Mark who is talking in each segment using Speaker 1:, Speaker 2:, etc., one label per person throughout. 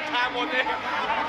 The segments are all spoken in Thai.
Speaker 1: time on there.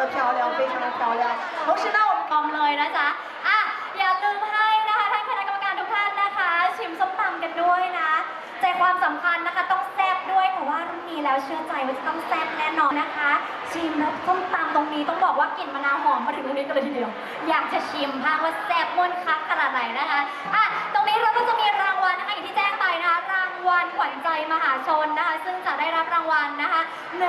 Speaker 1: 的
Speaker 2: 漂亮，非常的漂亮。同时呢，我们
Speaker 1: กอมเลยนะจ๊ะอย่าลืมให้นะคะท่านคณะกรรมการทุกท่านนะคะ ชิมส้มตำกันด้วยนะ ใจความสำคัญนะคะต้องแซ่บด้วยเพราะว่ารุ่นนี้แล้วเชื่อใจว่าจะต้องแซ่บแน่นอนนะคะ ชิมแล้วส้มตำตรงนี้ต้องบอกว่ากลิ่นมะนาวหอมมาถึงตรงนี้กันเลยทีเดียว อยากจะชิมพากว่าแซ่บม่วนคักขนาดไหนนะคะอะตรงนี้เราก็จะมีร้าน วัลขวัญใจมหาชนนะคะ ซึ่งจะได้รับรางวัลนะคะ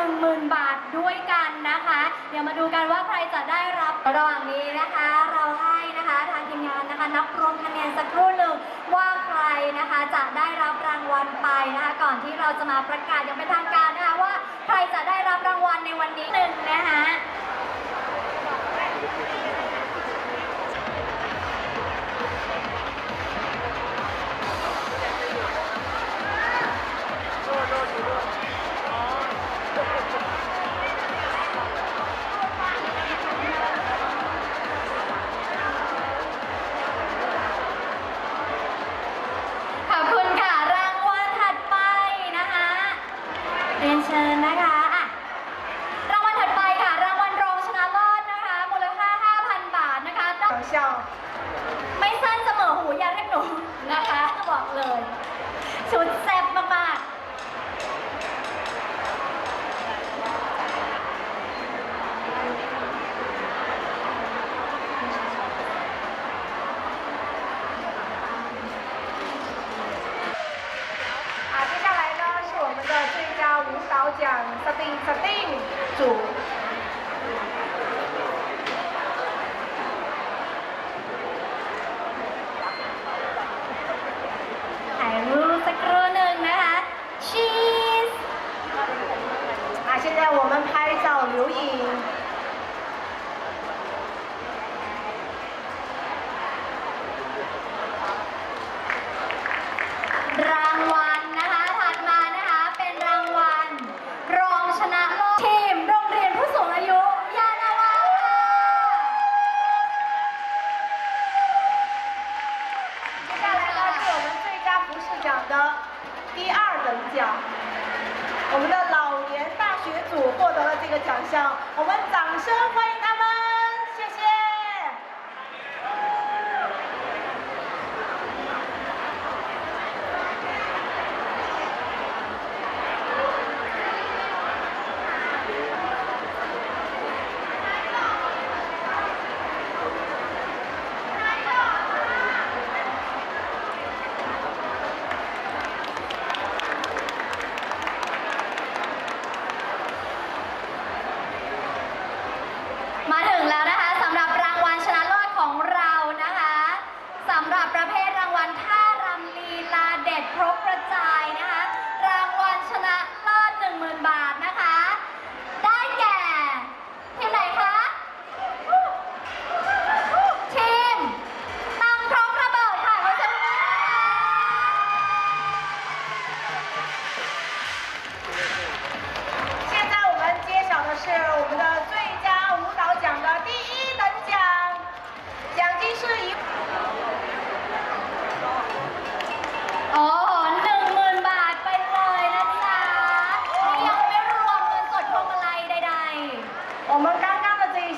Speaker 1: 10,000 บาทด้วยกันนะคะ เดี๋ยวมาดูกันว่าใครจะได้รับระหว่างนี้นะคะ เราให้นะคะทางทีมงานนะคะ นับรวมคะแนนสักครู่หนึ่งว่าใครนะคะจะได้รับรางวัลไปนะคะ ก่อนที่เราจะมาประกาศอย่างเป็นทางการนะคะว่าใครจะได้รับรางวัลในวันนี้หนึ่งนะคะ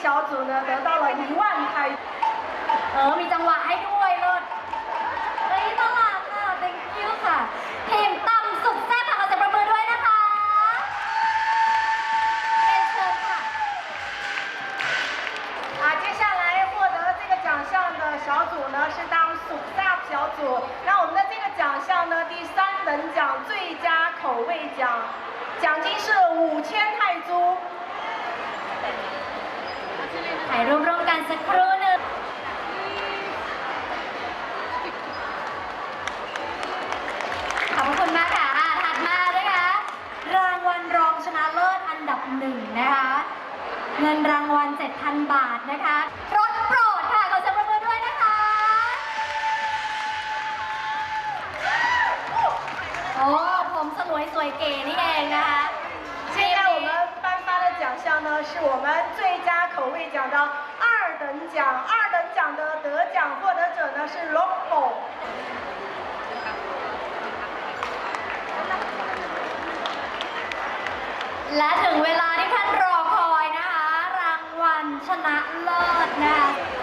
Speaker 2: 小组呢得到了一万台。
Speaker 1: 阿弥陀佛，海阔海阔，海阔海，Thank you 哈，甜淡素色，帕我再拍拍对呢哈。谢谢哈。
Speaker 2: 啊，接下来获得这个奖项的小组呢是当素色小组，那我们的这个奖项呢第三等奖最佳口味奖，奖金是五千泰铢。
Speaker 1: ถ่ายรูปร่วมกันสักครู่ เรา
Speaker 2: ชื่
Speaker 1: และถึงเวลาที่ท่านรอคอยนะคะ รางวัลชนะเลิศนะคะ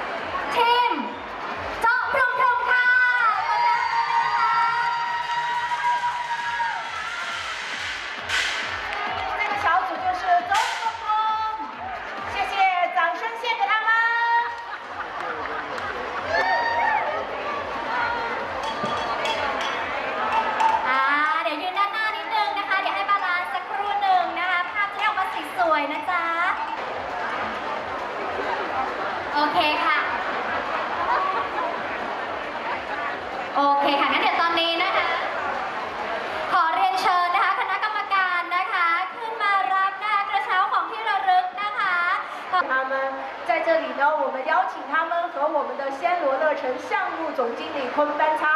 Speaker 2: 项目总经理昆班
Speaker 1: 超